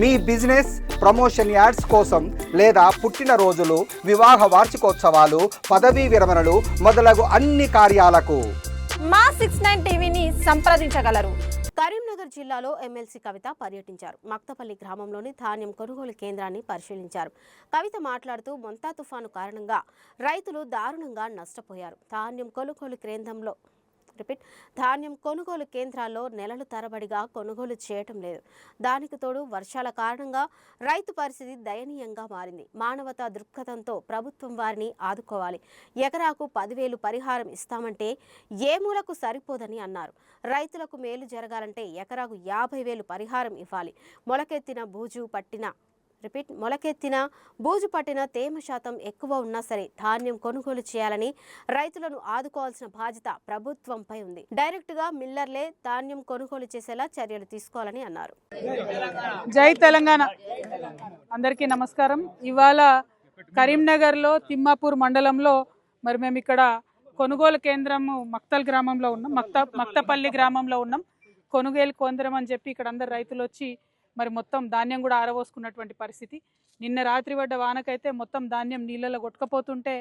మీ business promotion ads కోసం లేదా పుట్టినరోజులు వివాహ వార్షికోత్సవాలు పదవీ విరమణలు మొదలగు అన్ని కార్యాలకు. మా సిక్స్ నైన్ టీవీని సంప్రదించగలరు. కరీంనగర్ జిల్లాలో ఎమ్మెల్సీ కవిత పర్యటించారు. మక్తపల్లి గ్రామంలోని ధాన్యం కొనుగోలు కేంద్రాన్ని పరిశీలించారు. కవిత మాట్లాడుతూ మొంతా తుఫాను కారణంగా రైతులు దారుణంగా నష్టపోయారు. ధాన్యం కొనుగోలు కేంద్రంలో రిపీట్ ధాన్యం కొనుగోలు కేంద్రాల్లో నెలలు తరబడిగా కొనుగోలు చేయటం లేదు. దానికి తోడు వర్షాల కారణంగా రైతు పరిస్థితి దయనీయంగా మారింది. మానవతా దృక్పథంతో ప్రభుత్వం వారిని ఆదుకోవాలి. ఎకరాకు పదివేలు పరిహారం ఇస్తామంటే ఏ మూలకు సరిపోదని అన్నారు. రైతులకు మేలు జరగాలంటే ఎకరాకు యాభై వేలు పరిహారం ఇవ్వాలి. మొలకెత్తిన బూజు పట్టిన రిపీట్ మొలకెత్తిన బూజు పట్టిన తేమ శాతం ఎక్కువ ఉన్నా సరే ధాన్యం కొనుగోలు చేయాలని రైతులను ఆదుకోవాల్సిన బాధ్యత ప్రభుత్వంపై ఉంది. డైరెక్ట్గా మిల్లర్లే ధాన్యం కొనుగోలు చేసేలా చర్యలు తీసుకోవాలని అన్నారు. జై తెలంగాణ. అందరికీ నమస్కారం. ఇవాళ కరీంనగర్లో తిమ్మాపూర్ మండలంలో మరి మేము ఇక్కడ కొనుగోలు కేంద్రము మక్తల్ గ్రామంలో ఉన్నాం. మక్త మక్తపల్లి గ్రామంలో ఉన్నాం. కొనుగోలు కేంద్రం అని చెప్పి ఇక్కడ అందరు రైతులు వచ్చి మరి మొత్తం ధాన్యం కూడా ఆరబోసుకున్నటువంటి పరిస్థితి. నిన్న రాత్రి పడ్డ వానకైతే మొత్తం ధాన్యం నీళ్ళలో కొట్టుకపోతుంటే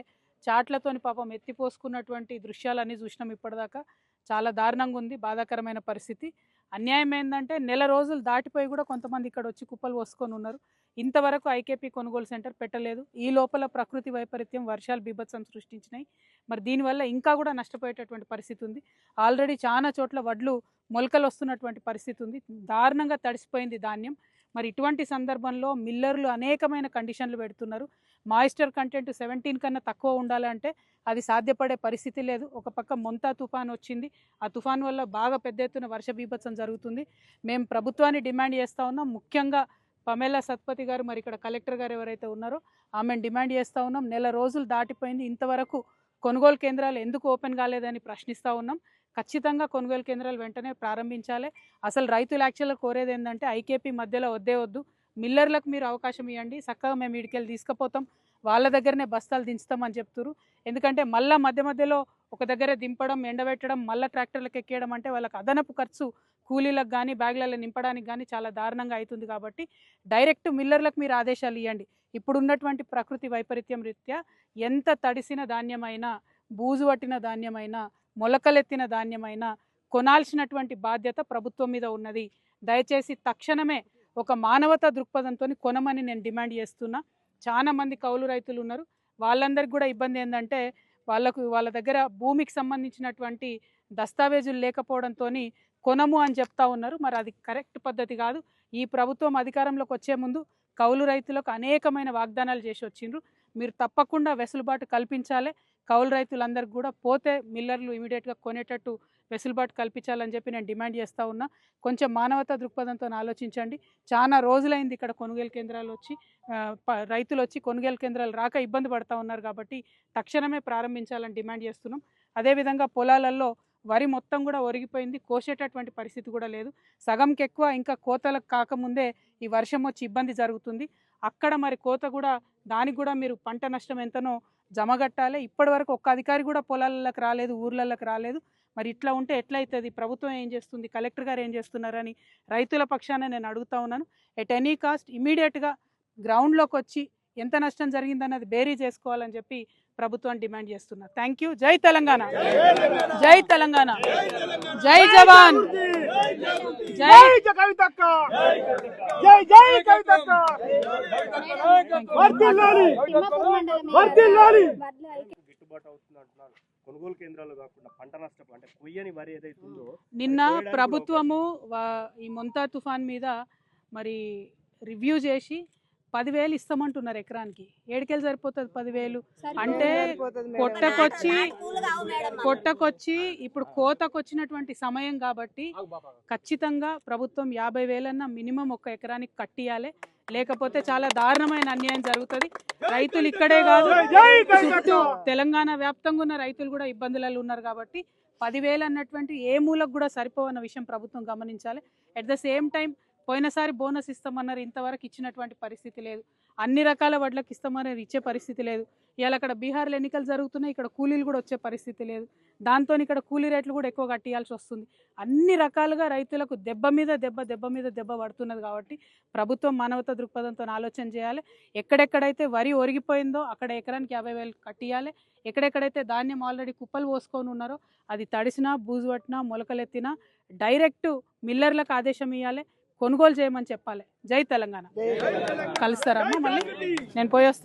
చాట్లతోని పాపం ఎత్తిపోసుకున్నటువంటి దృశ్యాలన్నీ చూసినాం ఇప్పటిదాకా. చాలా దారుణంగా ఉంది బాధాకరమైన పరిస్థితి. అన్యాయం ఏంటంటే నెల రోజులు దాటిపోయి కూడా కొంతమంది ఇక్కడ వచ్చి కుప్పలు పోసుకొని ఉన్నారు. ఇంతవరకు ఐకేపీ కొనుగోలు సెంటర్ పెట్టలేదు. ఈ లోపల ప్రకృతి వైపరీత్యం వర్షాలు బీభత్సం సృష్టించినాయి. మరి దీనివల్ల ఇంకా కూడా నష్టపోయేటటువంటి పరిస్థితి ఉంది. ఆల్రెడీ చాలా చోట్ల వడ్లు మొలకలు వస్తున్నటువంటి పరిస్థితి ఉంది. దారుణంగా తడిసిపోయింది ధాన్యం. మరి ఇటువంటి సందర్భంలో మిల్లర్లు అనేకమైన కండిషన్లు పెడుతున్నారు. మాయిస్టర్ కంటెంట్ సెవెంటీన్ కన్నా తక్కువ ఉండాలంటే అది సాధ్యపడే పరిస్థితి లేదు. ఒక పక్క మొంతా తుఫాన్ వచ్చింది. ఆ తుఫాన్ వల్ల బాగా పెద్ద ఎత్తున వర్ష బీభత్సం జరుగుతుంది. మేము ప్రభుత్వాన్ని డిమాండ్ చేస్తూ ఉన్నాం. ముఖ్యంగా పమేలా సత్పతి గారు మరి ఇక్కడ కలెక్టర్ గారు ఎవరైతే ఉన్నారో ఆమెను డిమాండ్ చేస్తూ ఉన్నాం. నెల రోజులు దాటిపోయింది. ఇంతవరకు కొనుగోలు కేంద్రాలు ఎందుకు ఓపెన్ కాలేదని ప్రశ్నిస్తూ ఉన్నాం. ఖచ్చితంగా కొనుగోలు కేంద్రాలు వెంటనే ప్రారంభించాలి. అసలు రైతులు యాక్చువల్గా కోరేది ఏంటంటే ఐకేపీ మధ్యలో వద్దే వద్దు. మిల్లర్లకు మీరు అవకాశం ఇవ్వండి. చక్కగా మేము ఇడికెళ్ళి తీసుకుపోతాం. వాళ్ళ దగ్గరనే బస్తాలు దించుతామని చెప్తున్నారు ఎందుకంటే మళ్ళా మధ్య మధ్యలో ఒక దగ్గర దింపడం ఎండబెట్టడం మళ్ళీ ట్రాక్టర్లకు ఎక్కేయడం అంటే వాళ్ళకి అదనపు ఖర్చు. కూలీలకు కానీ బ్యాగ్లలో నింపడానికి కానీ చాలా దారుణంగా అవుతుంది కాబట్టి డైరెక్ట్ మిల్లర్లకు మీరు ఆదేశాలు ఇవ్వండి. ఇప్పుడు ఉన్నటువంటి ప్రకృతి వైపరీత్యం రీత్యా ఎంత తడిసిన ధాన్యమైనా బూజు పట్టిన ధాన్యమైనా మొలకలెత్తిన ధాన్యమైనా కొనాల్సినటువంటి బాధ్యత ప్రభుత్వం మీద ఉన్నది. దయచేసి తక్షణమే ఒక మానవతా దృక్పథంతో కొనమని నేను డిమాండ్ చేస్తున్నా. చాలా మంది కౌలు రైతులు ఉన్నారు. వాళ్ళందరికీ కూడా ఇబ్బంది ఏంటంటే వాళ్ళకు వాళ్ళ దగ్గర భూమికి సంబంధించినటువంటి దస్తావేజులు లేకపోవడంతో కొనము అని చెప్తా ఉన్నారు. మరి అది కరెక్ట్ పద్ధతి కాదు. ఈ ప్రభుత్వం అధికారంలోకి వచ్చే ముందు కౌలు రైతులకు అనేకమైన వాగ్దానాలు చేసి వచ్చిండ్రు. మీరు తప్పకుండా వెసులుబాటు కల్పించాలి. కౌలు రైతులందరికీ కూడా పోతే మిల్లర్లు ఇమీడియట్గా కొనేటట్టు వెసులుబాటు కల్పించాలని చెప్పి నేను డిమాండ్ చేస్తూ ఉన్నా. కొంచెం మానవతా దృక్పథంతో ఆలోచించండి. చాలా రోజులైంది ఇక్కడ కొనుగోలు కేంద్రాలు వచ్చి ప- రైతులు వచ్చి కొనుగోలు కేంద్రాలు రాక ఇబ్బంది పడతా ఉన్నారు కాబట్టి తక్షణమే ప్రారంభించాలని డిమాండ్ చేస్తున్నాం. అదేవిధంగా పొలాలలో వరి మొత్తం కూడా ఒరిగిపోయింది. కోసేటటువంటి పరిస్థితి కూడా లేదు. సగంకి ఎక్కువ ఇంకా కోతలకు కాకముందే ఈ వర్షం వచ్చి ఇబ్బంది జరుగుతుంది. అక్కడ మరి కోత కూడా దానికి కూడా మీరు పంట నష్టం ఎంతనో జమగట్టాలి. ఇప్పటి వరకు ఒక్క అధికారి కూడా పొలాలకు రాలేదు ఊర్లలోకి రాలేదు. మరి ఇట్లా ఉంటే ఎట్లయితుంది? ప్రభుత్వం ఏం చేస్తుంది? కలెక్టర్ గారు ఏం చేస్తున్నారని రైతుల పక్షాన నేను అడుగుతా ఉన్నాను. ఎట్ ఎనీ కాస్ట్ ఇమీడియట్గా గ్రౌండ్లోకి వచ్చి ఎంత నష్టం జరిగిందన్నది బేరీ చేసుకోవాలని చెప్పి ప్రభుత్వం డిమాండ్ చేస్తున్నా. Thank you. జై తెలంగాణ. జై తెలంగాణ. జై జవాన్. జై జై కవితక్క జై జై కవితక్క వర్ధిల్లాలి వర్ధిల్లాలి గిట్టుబాటు అవుతుంది అంటున్నాను కొనుగోలు కేంద్రాలు కాకుండా పంట నష్టం అంటే కొయ్యని వరి ఏదైతే ఉందో నిన్న ప్రభుత్వము ఈ మొంతా తుఫాన్ మీద మరి రివ్యూ చేసి పదివేలు ఇస్తామంటున్నారు ఎకరానికి. ఏడుకెళ్ళి సరిపోతుంది పదివేలు? అంటే కొట్టకొచ్చి కొట్టకొచ్చి ఇప్పుడు కోతకు వచ్చినటువంటి సమయం కాబట్టి ఖచ్చితంగా ప్రభుత్వం యాభై వేలన్నా మినిమం ఒక ఎకరానికి కట్టియాలి. లేకపోతే చాలా దారుణమైన అన్యాయం జరుగుతుంది. రైతులు ఇక్కడే కాదు. చుట్టూ తెలంగాణ వ్యాప్తంగా ఉన్న రైతులు కూడా ఇబ్బందులలో ఉన్నారు కాబట్టి పదివేలు అన్నటువంటి ఏ మూలకు కూడా సరిపోవన్న విషయం ప్రభుత్వం గమనించాలి. అట్ ద సేమ్ టైం పోయినసారి బోనస్ ఇస్తామన్నారు ఇంతవరకు ఇచ్చినటువంటి పరిస్థితి లేదు. అన్ని రకాల వడ్లకు ఇస్తామన్నారు ఇచ్చే పరిస్థితి లేదు. ఇవాళ అక్కడ బీహార్లో ఎన్నికలు జరుగుతున్నాయి ఇక్కడ కూలీలు కూడా వచ్చే పరిస్థితి లేదు. దాంతో ఇక్కడ కూలీ రేట్లు కూడా ఎక్కువ కట్టియాల్సి వస్తుంది. అన్ని రకాలుగా రైతులకు దెబ్బ మీద దెబ్బ దెబ్బ మీద దెబ్బ పడుతున్నది కాబట్టి ప్రభుత్వం మానవత దృక్పథంతో ఆలోచన చేయాలి. ఎక్కడెక్కడైతే వరి ఒరిగిపోయిందో అక్కడ ఎకరానికి యాభై వేలు కట్టియాలి. ఎక్కడెక్కడైతే ధాన్యం ఆల్రెడీ కుప్పలు పోసుకొని ఉన్నారో అది తడిసినా బూజు పట్టినా మొలకలెత్తినా డైరెక్ట్ మిల్లర్లకు ఆదేశం ఇవ్వాలి కొనుగోలు చేయమని చెప్పాలి. జై తెలంగాణ. కలుస్తారమ్మా మళ్ళీ? నేను పోయి